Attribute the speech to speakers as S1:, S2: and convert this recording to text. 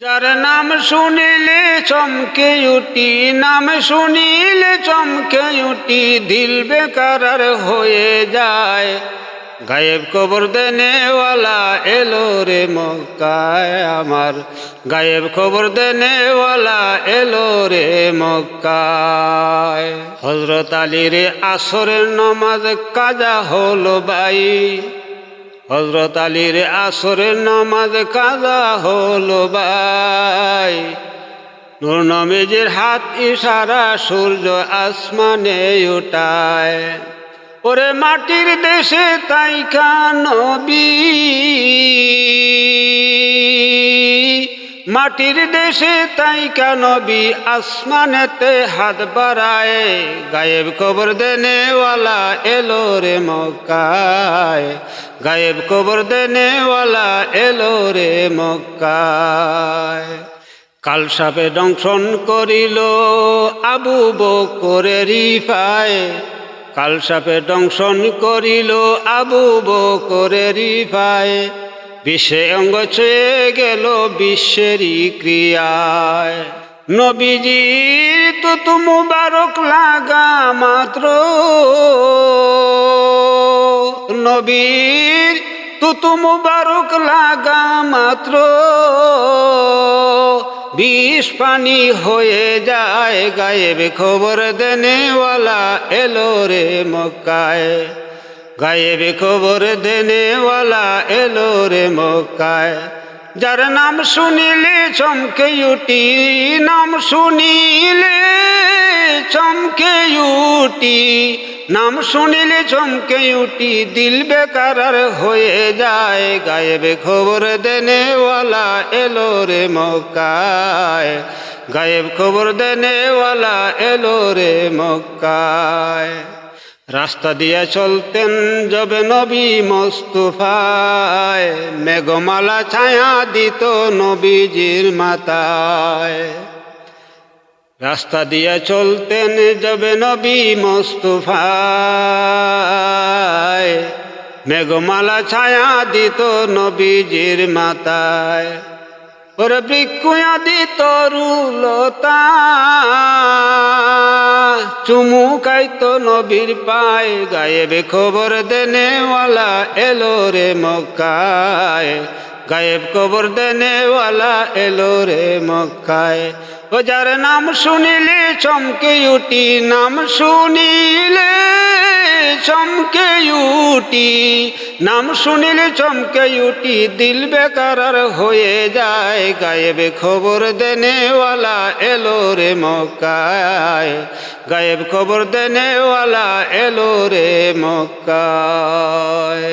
S1: যার নাম শুনিলে চমকে উঠি নাম শুনিলে চমকে উঠি দিল বেকার হয়ে যায়। গায়েব কবর দেনেওয়ালা এলো রে মক্কায় আমার। গায়েব খবর দেনেওয়ালা এলো রে মক্কায়। হজরত আলীর আসরের নমাজ কাজা হলো বাই। হজরত আলীর আসরের নামাজ কাজা হলো ভাই। নূর নমেজের হাত ইশারা সূর্য আসমানে উঠায়। ওরে মাটির দেশে তাই নবী। মাটির দেশে তাই নবী আসমানেতে হাত বাড়ায়? গায়েব খবর দেনেওয়ালা এলো রে মক্কায়। গায়েব খবর দেনেওয়ালা এলো রে মক্কায়। কাল সাপে দংশন করিল আবু বকরে রিফায়। কাল সাপে দংশন করিল আবু বকরে রিফায়। বিশ্বে অঙ্গ ছুঁয়ে গেল বিশ্বেরই ক্রিয়ায়। নবীজির তো তু মুবারক লাগা মাত্র। নবীর তো তু মুবারক লাগা মাত্র। বিষ পানি হয়ে যায় গায়েব খবর দেনেওয়ালা এলো রে মক্কায়। গায়েব খবর দেনেওয়ালা এলো রে মক্কায়। যার নাম শুনিলে চমকে উঠি নাম শুনিলে চমকে উঠি নাম শুনিলে চমকে উঠি দিল বেকার হয়ে যায়। গায়েবে খবর দেনেওয়ালা এলো রে মক্কায়। গায়েব খবর দেনেওয়ালা এলো রে মক্কায়। রাস্তা দিয়ে চলতেন যবে নবী মস্তুফায়। মেঘমালা ছায়া দিত নবীজির মাতায় রাস্তা দিয়ে চলতেন যবে নবী মস্তুফায়। মেঘমালা ছায়া দিত নবীজির মাতায় ওরে বৃক্ষুয়া দিত রুলতা চুমু খাইতো নবীর পায় গায়েবে খবর দেনেওয়ালা এলো রে মক্কায়। গায়েব খবর দেনেওয়ালা এলো রে মক্কায়। ও যার নাম শুনিলে চমকে উঠি, নাম শুনিলে চমকে উটি নাম শুনিলে চমকে উটি দিল বেকার হয়ে যায়, গায়েব খবর দেনেওয়ালা এলো রে মক্কায়। গায়েব খবর দেনেওয়ালা এলো রে মক্কায়।